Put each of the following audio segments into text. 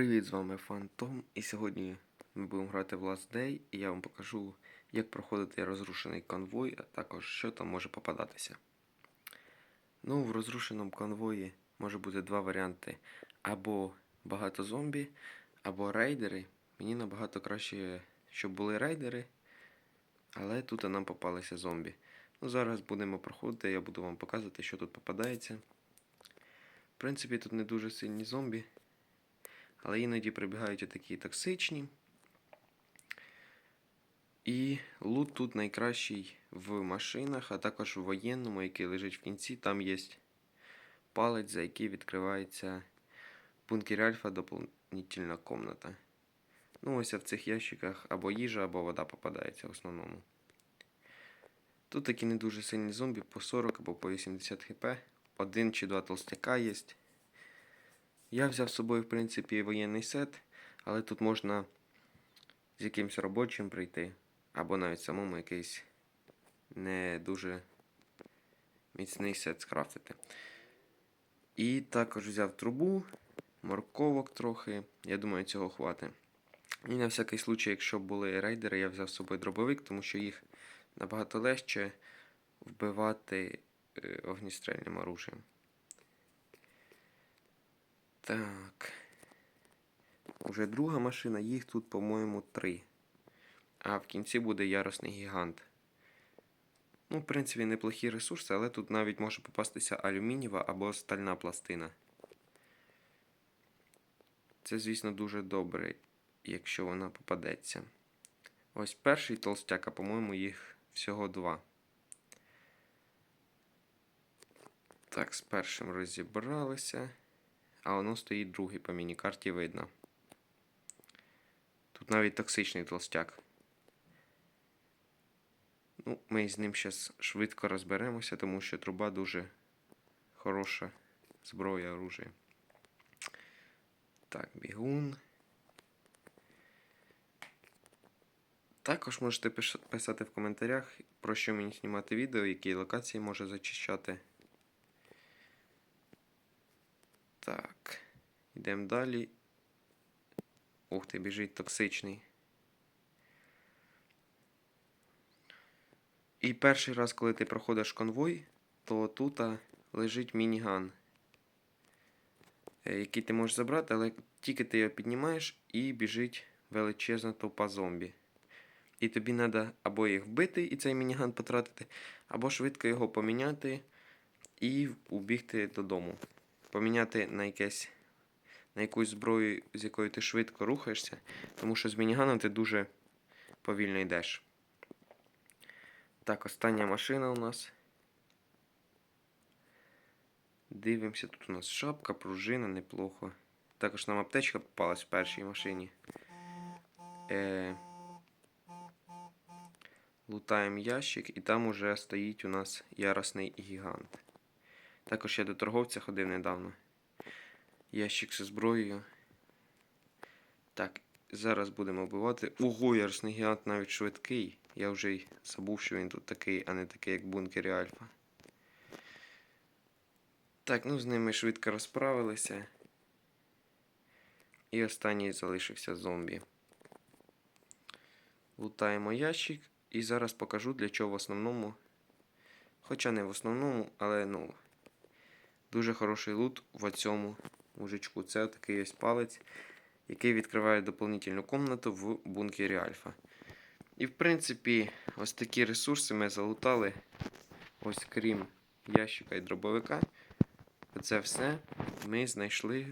Привіт, з вами Фантом, і сьогодні ми будемо грати в Last Day, і я вам покажу, як проходити розрушений конвой, а також що там може попадатися. Ну, в розрушеному конвої може бути два варіанти: або багато зомбі, або рейдери. Мені набагато краще, щоб були рейдери, але тут нам попалися зомбі. Ну, зараз будемо проходити, я буду вам показувати, що тут попадається. В принципі, тут не дуже сильні зомбі. Але іноді прибігають такі токсичні. І лут тут найкращий в машинах, а також в воєнному, який лежить в кінці. Там є палець, за який відкривається в бункері Альфа доповнительна комната. Ну, ось в цих ящиках або їжа, або вода попадається в основному. Тут такі не дуже сильні зомбі по 40 або по 80 хп. Один чи два толстяка є. Я взяв з собою, в принципі, воєнний сет, але тут можна з якимось робочим прийти, або навіть самому якийсь не дуже міцний сет скрафтити. І також взяв трубу, морковок трохи. Я думаю, цього хватить. І на всякий случай, якщо були рейдери, я взяв з собою дробовик, тому що їх набагато легше вбивати е, огністрельним оружием. Так. Уже друга машина, їх тут, по-моєму, три. А в кінці буде яросний гігант. Ну, в принципі, неплохі ресурси, але тут навіть може попастися алюмінієва або стальна пластина. Це, звісно, дуже добре, якщо вона попадеться. Ось перший толстяк, а по-моєму, їх всього два. Так, з першим розібралися. А воно стоїть другий по міні-карті видно. Тут навіть токсичний толстяк. Ну, Ми з ним зараз швидко розберемося, тому що труба дуже хороша зброя оружия. Так, бігун. Також можете писати в коментарях, про що мені знімати відео, які локації може зачищати. Так. Йдемо далі. Ух ти, біжить токсичний. І перший раз, коли ти проходиш конвой, то тут лежить мініган, е, який ти можеш забрати, але тільки ти його піднімаєш і біжить величезна топа зомбі. І тобі треба або їх вбити і цей мініган потратити, або швидко його поміняти і убігти додому. Поміняти на якесь на якусь зброю, з якою ти швидко рухаєшся, тому що з мініганом ти дуже повільно йдеш. Так, остання машина у нас. Дивимося, тут у нас шапка, пружина, неплохо. Також нам аптечка попалась в першій машині. Е... Лутаємо ящик, і там уже стоїть у нас яросний гігант. Також я до торговця ходив недавно. Ящик зі зброєю. Так, зараз будемо вбивати. Ого, ярсний гігант навіть швидкий. Я вже й забув, що він тут такий, а не такий, як бункері Альфа. Так, ну з ними швидко розправилися. І останній залишився зомбі. Лутаємо ящик. І зараз покажу, для чого в основному. Хоча не в основному, але ну. Дуже хороший лут в цьому мужичку. Це такий ось палець, який відкриває доповнительну комнату в бункері Альфа. І, в принципі, ось такі ресурси ми залутали. Ось крім ящика і дробовика. Це все ми знайшли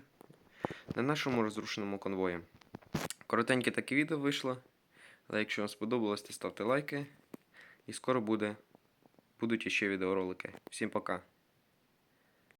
на нашому розрушеному конвої. Коротеньке таке відео вийшло. Але якщо вам сподобалось, то ставте лайки. І скоро буде, будуть іще відеоролики. Всім пока!